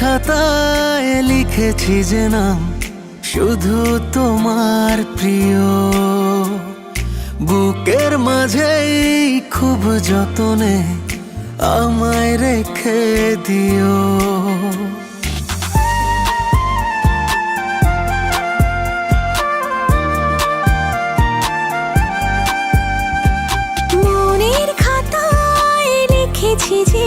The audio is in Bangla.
খাতায় লিখেছি যে নাম শুধু তোমার প্রিয়। বুকের মাঝেই খুব যতনে আমায় রেখে দিও। মনের খাতায় লিখেছি যে